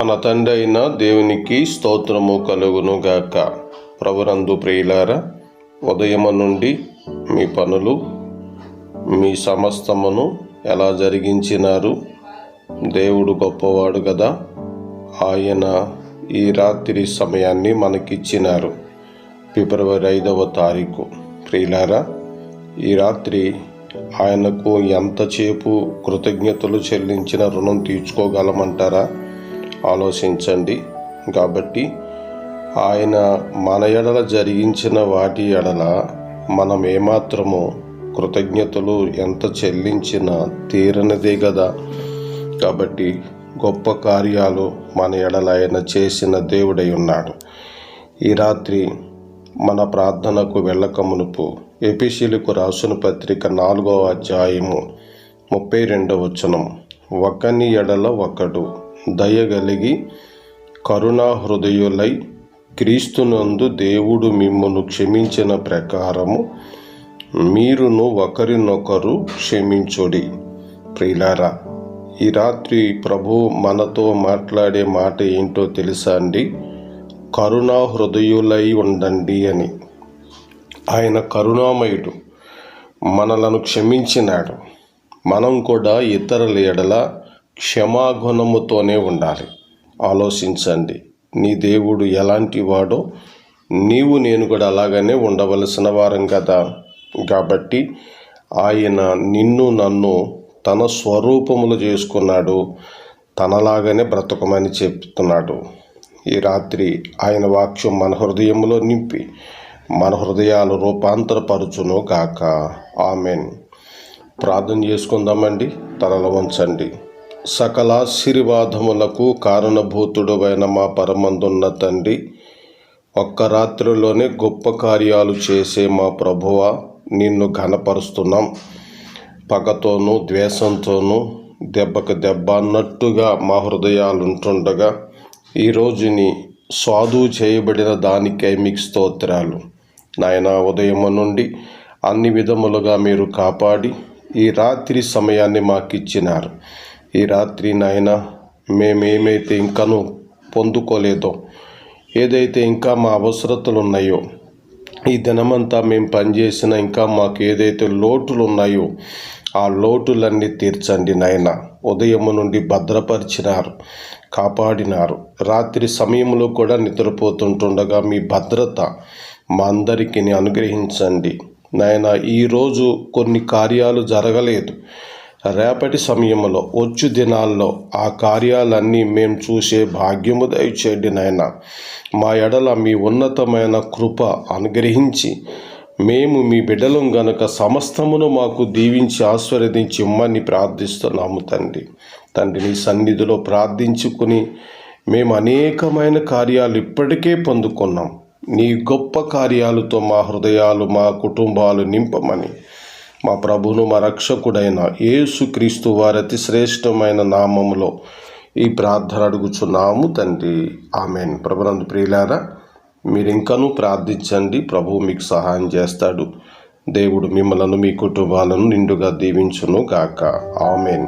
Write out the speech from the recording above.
మన తండ్రి అయిన దేవునికి స్తోత్రము కలుగును గాక. ప్రవరందు ప్రియులారా ఉదయము నుండి మీ పనులు మీ సమస్తమును ఎలా జరిగించినారు? దేవుడు గొప్పవాడు కదా ఆయన ఈ రాత్రి సమయాన్ని మనకిచ్చినారు. ఫిబ్రవరి ఐదవ తారీఖు. ప్రియులారా ఈ రాత్రి ఆయనకు ఎంతసేపు కృతజ్ఞతలు చెల్లించిన రుణం తీర్చుకోగలమంటారా? ఆలోచించండి. కాబట్టి ఆయన మన ఎడల జరిగించిన వాటి ఎడల మనం ఏమాత్రము కృతజ్ఞతలు ఎంత చెల్లించినా తీరనిదే కదా కాబట్టి గొప్ప కార్యాలు మన ఎడల ఆయన చేసిన దేవుడై ఉన్నాడు. ఈ రాత్రి మన ప్రార్థనకు వెళ్ళక మునుపు ఎపిసిలకు రాసిన పత్రిక నాలుగవ అధ్యాయము ముప్పై రెండవ వచనం. ఒకని ఎడల ఒకడు. దయగలిగి కరుణా హృదయులై క్రీస్తునందు దేవుడు మిమ్మను క్షమించిన ప్రకారము మీరును ఒకరినొకరు క్షమించుడి. ప్రియులారా ఈ రాత్రి ప్రభు మనతో మాట్లాడే మాట ఏంటో తెలుసా అండి? కరుణా హృదయులై ఉండండి అని. ఆయన కరుణామయుడు మనలను క్షమించినాడు. మనం కూడా ఇతరుల ఎడల క్షమాగుణముతోనే ఉండాలి. ఆలోచించండి. నీ దేవుడు ఎలాంటి వాడో నీవు నేను కూడా అలాగనే ఉండవలసిన వారం కదా. కాబట్టి ఆయన నిన్ను నన్ను తన స్వరూపములు చేసుకున్నాడు. తనలాగానే బ్రతకమని చెప్తున్నాడు. ఈ రాత్రి ఆయన వాక్యం మన హృదయంలో నింపి మన హృదయాలు రూపాంతరపరుచును గాక. ఆమెన్. ప్రార్థన చేసుకుందామండి. తలలు వంచండి. సకలాశీర్వాదములకు కారణభూతుడవైన మా పరమందున్న తండ్రి ఒక్క రాత్రిలోనే గొప్ప కార్యాలు చేసే మా ప్రభువ నిన్ను ఘనపరుస్తున్నాం. పగతోనూ ద్వేషంతోనూ దెబ్బకు దెబ్బ అన్నట్టుగా మా హృదయాలు ఉంటుండగా ఈ రోజుని చేయబడిన దానికై మీకు స్తోత్రాలు. నాయన ఉదయం నుండి అన్ని విధములుగా మీరు కాపాడి ఈ రాత్రి సమయాన్ని మాకు ఇచ్చినారు ఈ రాత్రి నాయన మేమేమైతే ఇంకను పొందుకోలేదో ఏదైతే ఇంకా మా అవసరతలు ఉన్నాయో ఈ దినమంతా మేము పనిచేసిన ఇంకా మాకు ఏదైతే లోటులు ఉన్నాయో ఆ లోటులన్నీ తీర్చండి నాయన. ఉదయము నుండి భద్రపరిచినారు కాపాడినారు. రాత్రి సమయంలో కూడా నిద్రపోతుంటుండగా మీ భద్రత మా అందరికీ అనుగ్రహించండి. నాయన ఈరోజు కొన్ని కార్యాలు జరగలేదు. రేపటి సమయంలో వచ్చు దినాల్లో ఆ కార్యాలన్నీ మేము చూసే భాగ్యము దయచేయండి నాయన. మా ఎడల మీ ఉన్నతమైన కృప అనుగ్రహించి మేము మీ బిడ్డలం గనుక సమస్తమును మాకు దీవించి ఆశీర్వదించి ఇమ్మని ప్రార్థిస్తున్నాము తండ్రి. తండ్రి నీ సన్నిధిలో ప్రార్థించుకుని మేము అనేకమైన కార్యాలు ఇప్పటికే పొందుకున్నాం. నీ గొప్ప కార్యాలతో మా హృదయాలు మా కుటుంబాలు నింపమని మా ప్రభును మా రక్షకుడైన యేసుక్రీస్తు వారి శ్రేష్టమైన నామములో ఈ ప్రార్థన అడుగుచున్నాము తండ్రి. ఆమెన్. ప్రభునందు ప్రియులారా మీరు ఇంకనూ ప్రార్థించండి. ప్రభువు మీకు సహాయం చేస్తాడు. దేవుడు మిమ్మలను మీ కుటుంబాలను నిండుగా దీవించును గాక ఆమెన్.